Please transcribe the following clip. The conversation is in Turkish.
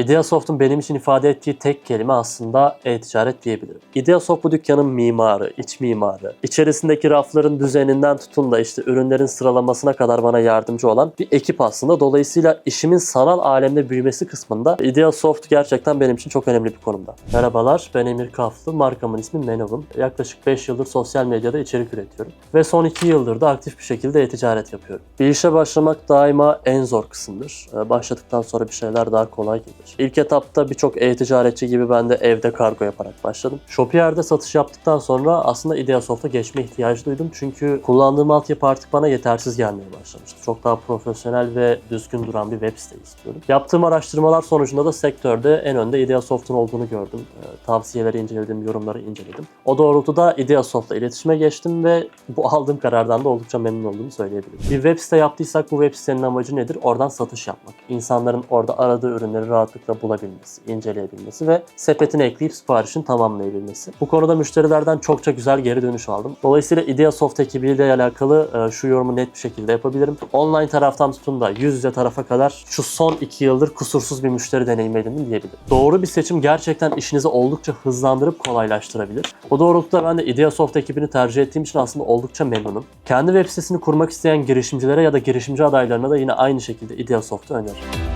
Ideasoft'un benim için ifade ettiği tek kelime aslında e-ticaret diyebilirim. Ideasoft bu dükkanın mimarı, iç mimarı. İçerisindeki rafların düzeninden tutun da işte ürünlerin sıralamasına kadar bana yardımcı olan bir ekip aslında. Dolayısıyla işimin sanal alemde büyümesi kısmında Ideasoft gerçekten benim için çok önemli bir konumda. Merhabalar, ben Emir Kaflı. Markamın ismi Menovum. Yaklaşık 5 yıldır sosyal medyada içerik üretiyorum. Ve son 2 yıldır da aktif bir şekilde e-ticaret yapıyorum. Bir işe başlamak daima en zor kısımdır. Ee, Başladıktan sonra bir şeyler daha kolay gelir. İlk etapta birçok e-ticaretçi gibi ben de evde kargo yaparak başladım. Shopier'de satış yaptıktan sonra aslında Ideasoft'a geçme ihtiyacı duydum. Çünkü kullandığım altyapı artık bana yetersiz gelmeye başlamıştı. Çok daha profesyonel ve düzgün duran bir web site istiyorum. Yaptığım araştırmalar sonucunda da sektörde en önde Ideasoft'un olduğunu gördüm. Ee, Tavsiyeleri inceledim, yorumları inceledim. O doğrultuda Ideasoft'la iletişime geçtim ve bu aldığım karardan da oldukça memnun olduğumu söyleyebilirim. Bir web site yaptıysak bu web sitenin amacı nedir? Oradan satış yapmak. İnsanların orada aradığı ürünleri rahatlıkla bulabilmesi, inceleyebilmesi ve sepetine ekleyip siparişini tamamlayabilmesi. Bu konuda müşterilerden çokça güzel geri dönüş aldım. Dolayısıyla Ideasoft ekibiyle alakalı e, şu yorumu net bir şekilde yapabilirim. Online taraftan tutun da yüz yüze tarafa kadar şu son iki yıldır kusursuz bir müşteri deneyimi edindim diyebilirim. Doğru bir seçim gerçekten işinizi oldukça hızlandırıp kolaylaştırabilir. O doğrultuda ben de Ideasoft ekibini tercih ettiğim için aslında oldukça memnunum. Kendi web sitesini kurmak isteyen girişimcilere ya da girişimci adaylarına da yine aynı şekilde Ideasoft'u öneririm.